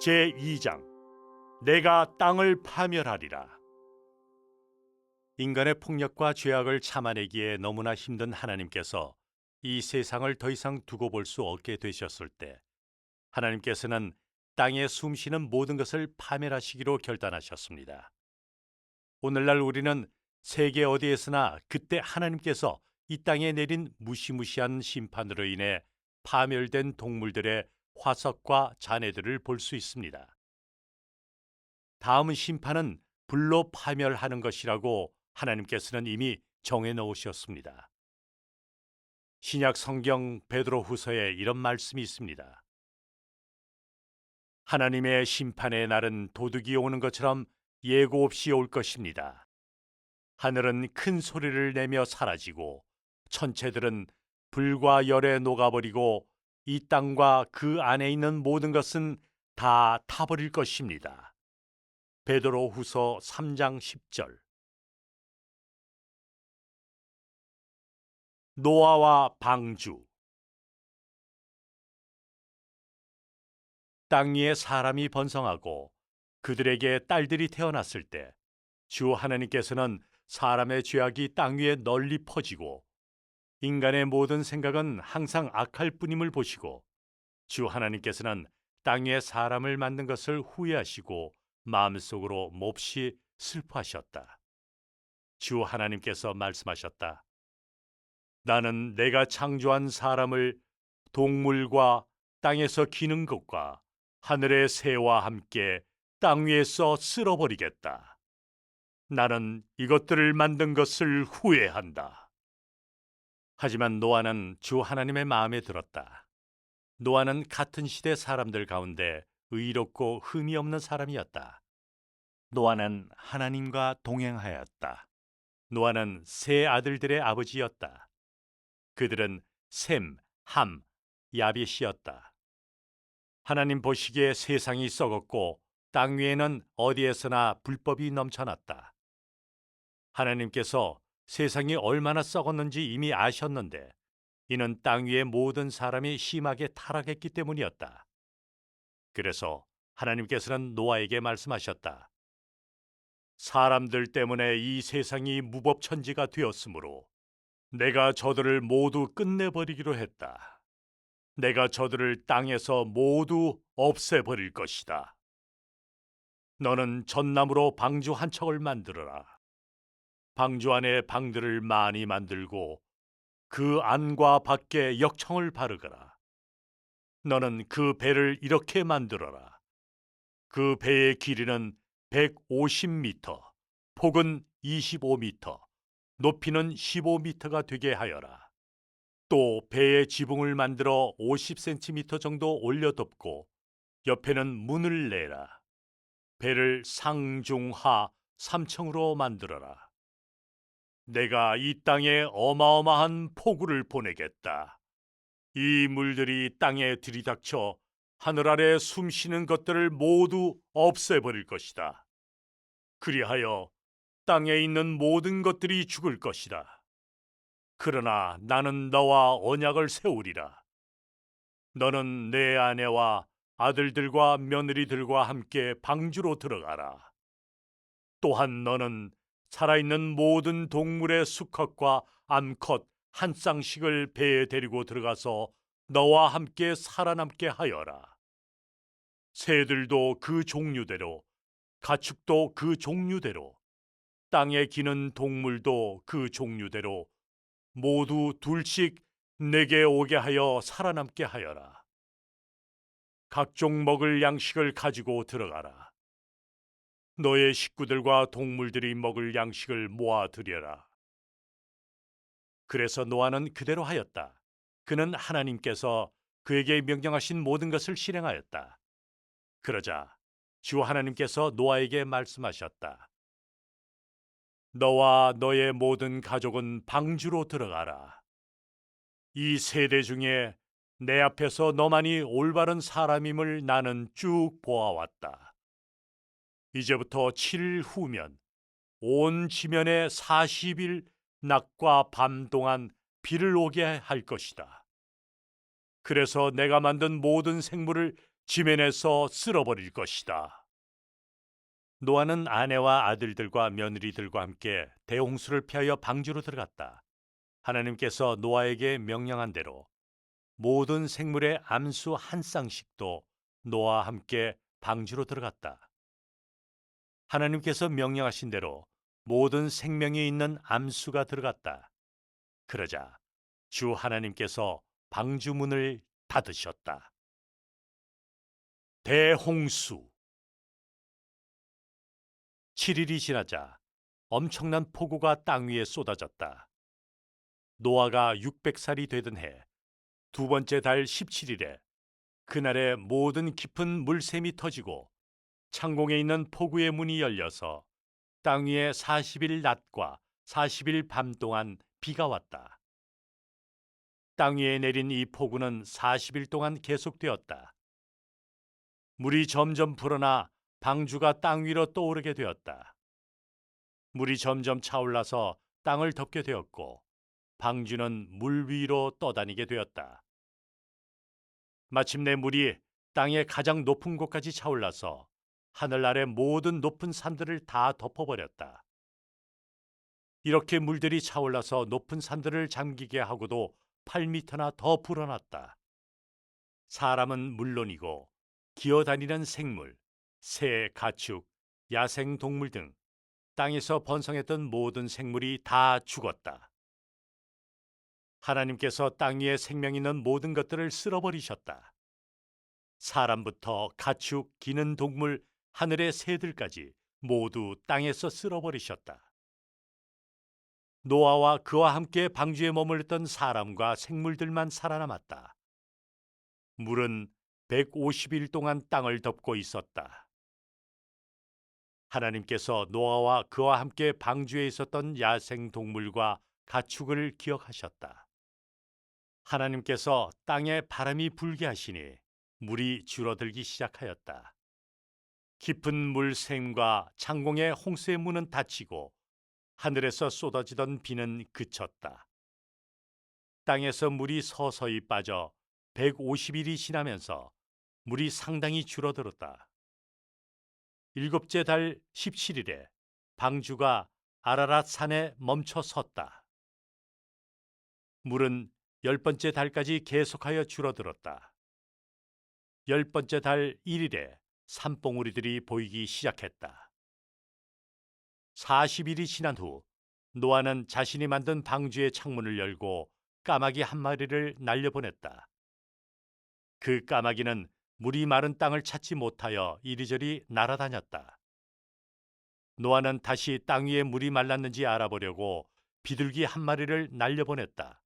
제2장 내가 땅을 파멸하리라 인간의 폭력과 죄악을 참아내기에 너무나 힘든 하나님께서 이 세상을 더 이상 두고 볼 수 없게 되셨을 때 하나님께서는 땅에 숨쉬는 모든 것을 파멸하시기로 결단하셨습니다. 오늘날 우리는 세계 어디에서나 그때 하나님께서 이 땅에 내린 무시무시한 심판으로 인해 파멸된 동물들의 화석과 잔해들을 볼 수 있습니다. 다음 심판은 불로 파멸하는 것이라고 하나님께서는 이미 정해 놓으셨습니다. 신약 성경 베드로 후서에 이런 말씀이 있습니다. 하나님의 심판의 날은 도둑이 오는 것처럼 예고 없이 올 것입니다. 하늘은 큰 소리를 내며 사라지고 천체들은 불과 열에 녹아버리고 이 땅과 그 안에 있는 모든 것은 다 타버릴 것입니다. 베드로 후서 3장 10절 노아와 방주 땅 위에 사람이 번성하고 그들에게 딸들이 태어났을 때 주 하나님께서는 사람의 죄악이 땅 위에 널리 퍼지고 인간의 모든 생각은 항상 악할 뿐임을 보시고 주 하나님께서는 땅 위에 사람을 만든 것을 후회하시고 마음속으로 몹시 슬퍼하셨다. 주 하나님께서 말씀하셨다. 나는 내가 창조한 사람을 동물과 땅에서 기는 것과 하늘의 새와 함께 땅 위에서 쓸어버리겠다. 나는 이것들을 만든 것을 후회한다. 하지만 노아는 주 하나님의 마음에 들었다. 노아는 같은 시대 사람들 가운데 의롭고 흠이 없는 사람이었다. 노아는 하나님과 동행하였다. 노아는 세 아들들의 아버지였다. 그들은 셈, 함, 야벳이었다. 하나님 보시기에 세상이 썩었고 땅 위에는 어디에서나 불법이 넘쳐났다. 하나님께서 세상이 얼마나 썩었는지 이미 아셨는데 이는 땅 위의 모든 사람이 심하게 타락했기 때문이었다. 그래서 하나님께서는 노아에게 말씀하셨다. 사람들 때문에 이 세상이 무법천지가 되었으므로 내가 저들을 모두 끝내버리기로 했다. 내가 저들을 땅에서 모두 없애버릴 것이다. 너는 전나무로 방주 한 척을 만들어라. 방주 안에 방들을 많이 만들고 그 안과 밖에 역청을 바르거라. 너는 그 배를 이렇게 만들어라. 그 배의 길이는 150미터, 폭은 25미터, 높이는 15미터가 되게 하여라. 또 배의 지붕을 만들어 50cm 정도 올려 덮고 옆에는 문을 내라. 배를 상중하 3층으로 만들어라. 내가 이 땅에 어마어마한 폭우를 보내겠다. 이 물들이 땅에 들이닥쳐 하늘 아래 숨쉬는 것들을 모두 없애버릴 것이다. 그리하여 땅에 있는 모든 것들이 죽을 것이다. 그러나 나는 너와 언약을 세우리라. 너는 내 아내와 아들들과 며느리들과 함께 방주로 들어가라. 또한 너는 살아있는 모든 동물의 수컷과 암컷 한 쌍씩을 배에 데리고 들어가서 너와 함께 살아남게 하여라. 새들도 그 종류대로, 가축도 그 종류대로, 땅에 기는 동물도 그 종류대로 모두 둘씩 내게 오게 하여 살아남게 하여라. 각종 먹을 양식을 가지고 들어가라. 너의 식구들과 동물들이 먹을 양식을 모아 들여라. 그래서 노아는 그대로 하였다. 그는 하나님께서 그에게 명령하신 모든 것을 실행하였다. 그러자 주 하나님께서 노아에게 말씀하셨다. 너와 너의 모든 가족은 방주로 들어가라. 이 세대 중에 내 앞에서 너만이 올바른 사람임을 나는 쭉 보아왔다. 이제부터 7일 후면 온 지면에 40일 낮과 밤 동안 비를 오게 할 것이다. 그래서 내가 만든 모든 생물을 지면에서 쓸어버릴 것이다. 노아는 아내와 아들들과 며느리들과 함께 대홍수를 피하여 방주로 들어갔다. 하나님께서 노아에게 명령한 대로 모든 생물의 암수 한 쌍씩도 노아와 함께 방주로 들어갔다. 하나님께서 명령하신 대로 모든 생명이 있는 암수가 들어갔다. 그러자 주 하나님께서 방주 문을 닫으셨다. 대홍수 7일이 지나자 엄청난 폭우가 땅 위에 쏟아졌다. 노아가 600살이 되던 해 두 번째 달 17일에 그날의 모든 깊은 물샘이 터지고 창공에 있는 폭우의 문이 열려서 땅 위에 40일 낮과 40일 밤 동안 비가 왔다. 땅 위에 내린 이 폭우는 40일 동안 계속되었다. 물이 점점 불어나 방주가 땅 위로 떠오르게 되었다. 물이 점점 차올라서 땅을 덮게 되었고 방주는 물 위로 떠다니게 되었다. 마침내 물이 땅의 가장 높은 곳까지 차올라서 하늘 아래 모든 높은 산들을 다 덮어버렸다. 이렇게 물들이 차올라서 높은 산들을 잠기게 하고도 8미터나 더 불어났다. 사람은 물론이고 기어다니는 생물, 새, 가축, 야생 동물 등 땅에서 번성했던 모든 생물이 다 죽었다. 하나님께서 땅 위에 생명 있는 모든 것들을 쓸어버리셨다. 사람부터 가축, 기는 동물, 하늘의 새들까지 모두 땅에서 쓸어버리셨다. 노아와 그와 함께 방주에 머물렀던 사람과 생물들만 살아남았다. 물은 150일 동안 땅을 덮고 있었다. 하나님께서 노아와 그와 함께 방주에 있었던 야생 동물과 가축을 기억하셨다. 하나님께서 땅에 바람이 불게 하시니 물이 줄어들기 시작하였다. 깊은 물샘과 창공의 홍수의 문은 닫히고 하늘에서 쏟아지던 비는 그쳤다. 땅에서 물이 서서히 빠져 150일이 지나면서 물이 상당히 줄어들었다. 일곱째 달 17일에 방주가 아라랏 산에 멈춰 섰다. 물은 열 번째 달까지 계속하여 줄어들었다. 열 번째 달 1일에 산봉우리들이 보이기 시작했다. 40일이 지난 후 노아는 자신이 만든 방주의 창문을 열고 까마귀 한 마리를 날려보냈다. 그 까마귀는 물이 마른 땅을 찾지 못하여 이리저리 날아다녔다. 노아는 다시 땅 위에 물이 말랐는지 알아보려고 비둘기 한 마리를 날려보냈다.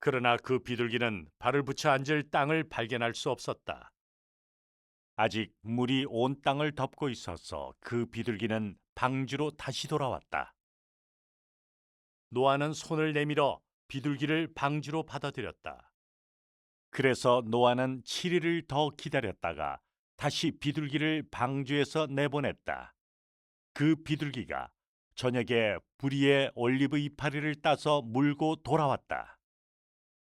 그러나 그 비둘기는 발을 붙여 앉을 땅을 발견할 수 없었다. 아직 물이 온 땅을 덮고 있어서 그 비둘기는 방주로 다시 돌아왔다. 노아는 손을 내밀어 비둘기를 방주로 받아들였다. 그래서 노아는 7일을 더 기다렸다가 다시 비둘기를 방주에서 내보냈다. 그 비둘기가 저녁에 부리에 올리브 이파리를 따서 물고 돌아왔다.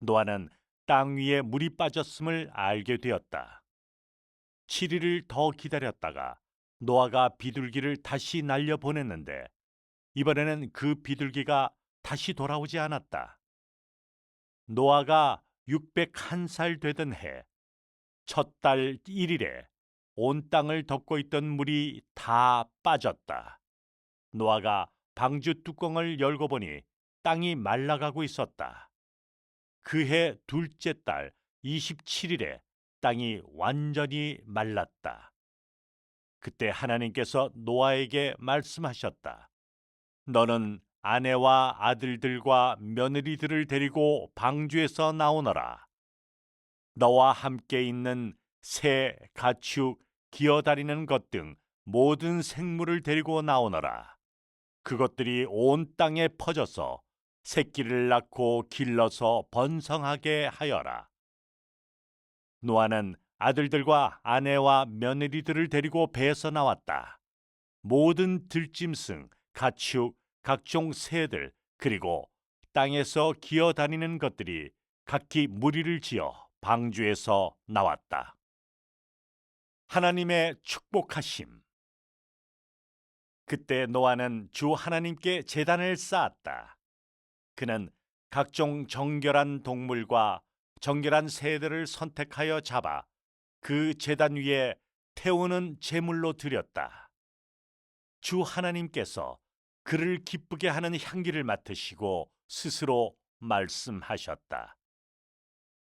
노아는 땅 위에 물이 빠졌음을 알게 되었다. 7일을 더 기다렸다가 노아가 비둘기를 다시 날려 보냈는데 이번에는 그 비둘기가 다시 돌아오지 않았다. 노아가 601살 되던 해, 첫 달 1일에 온 땅을 덮고 있던 물이 다 빠졌다. 노아가 방주 뚜껑을 열고 보니 땅이 말라가고 있었다. 그해 둘째 달 27일에 땅이 완전히 말랐다. 그때 하나님께서 노아에게 말씀하셨다. 너는 아내와 아들들과 며느리들을 데리고 방주에서 나오너라. 너와 함께 있는 새, 가축, 기어다니는 것 등 모든 생물을 데리고 나오너라. 그것들이 온 땅에 퍼져서 새끼를 낳고 길러서 번성하게 하여라. 노아는 아들들과 아내와 며느리들을 데리고 배에서 나왔다. 모든 들짐승, 가축, 각종 새들 그리고 땅에서 기어 다니는 것들이 각기 무리를 지어 방주에서 나왔다. 하나님의 축복하심. 그때 노아는 주 하나님께 제단을 쌓았다. 그는 각종 정결한 동물과 정결한 새들을 선택하여 잡아 그 제단 위에 태우는 제물로 드렸다. 주 하나님께서 그를 기쁘게 하는 향기를 맡으시고 스스로 말씀하셨다.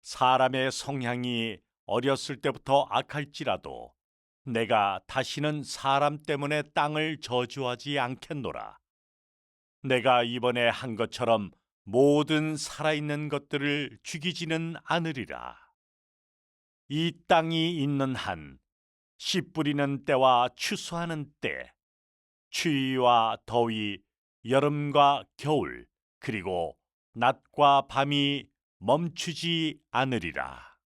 사람의 성향이 어렸을 때부터 악할지라도 내가 다시는 사람 때문에 땅을 저주하지 않겠노라. 내가 이번에 한 것처럼 모든 살아있는 것들을 죽이지는 않으리라. 이 땅이 있는 한, 씨 뿌리는 때와 추수하는 때, 추위와 더위, 여름과 겨울, 그리고 낮과 밤이 멈추지 않으리라.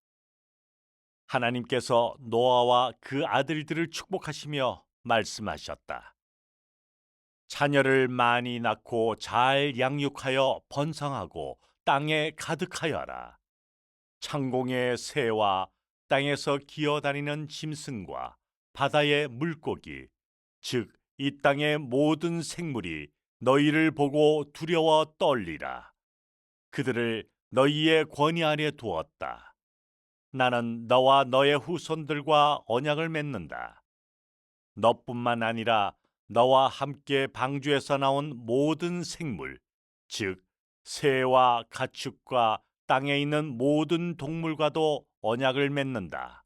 하나님께서 노아와 그 아들들을 축복하시며 말씀하셨다. 자녀를 많이 낳고 잘 양육하여 번성하고 땅에 가득하여라. 창공의 새와 땅에서 기어다니는 짐승과 바다의 물고기, 즉 이 땅의 모든 생물이 너희를 보고 두려워 떨리라. 그들을 너희의 권위 아래 두었다. 나는 너와 너의 후손들과 언약을 맺는다. 너뿐만 아니라 너와 함께 방주에서 나온 모든 생물, 즉 새와 가축과 땅에 있는 모든 동물과도 언약을 맺는다.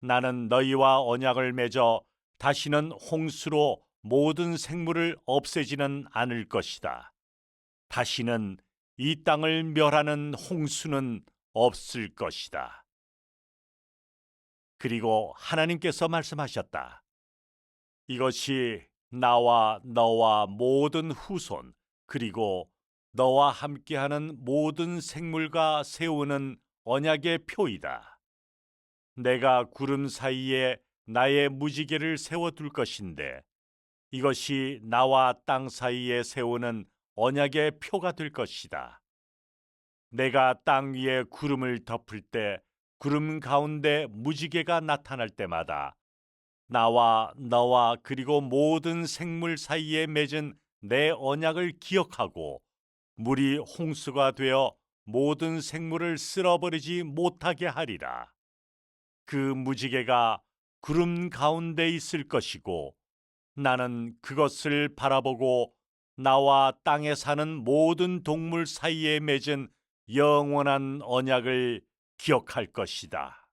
나는 너희와 언약을 맺어 다시는 홍수로 모든 생물을 없애지는 않을 것이다. 다시는 이 땅을 멸하는 홍수는 없을 것이다. 그리고 하나님께서 말씀하셨다. 이것이 나와 너와 모든 후손 그리고 너와 함께하는 모든 생물과 세우는 언약의 표이다. 내가 구름 사이에 나의 무지개를 세워둘 것인데 이것이 나와 땅 사이에 세우는 언약의 표가 될 것이다. 내가 땅 위에 구름을 덮을 때 구름 가운데 무지개가 나타날 때마다 나와 너와 그리고 모든 생물 사이에 맺은 내 언약을 기억하고 물이 홍수가 되어 모든 생물을 쓸어버리지 못하게 하리라. 그 무지개가 구름 가운데 있을 것이고 나는 그것을 바라보고 나와 땅에 사는 모든 동물 사이에 맺은 영원한 언약을 기억할 것이다.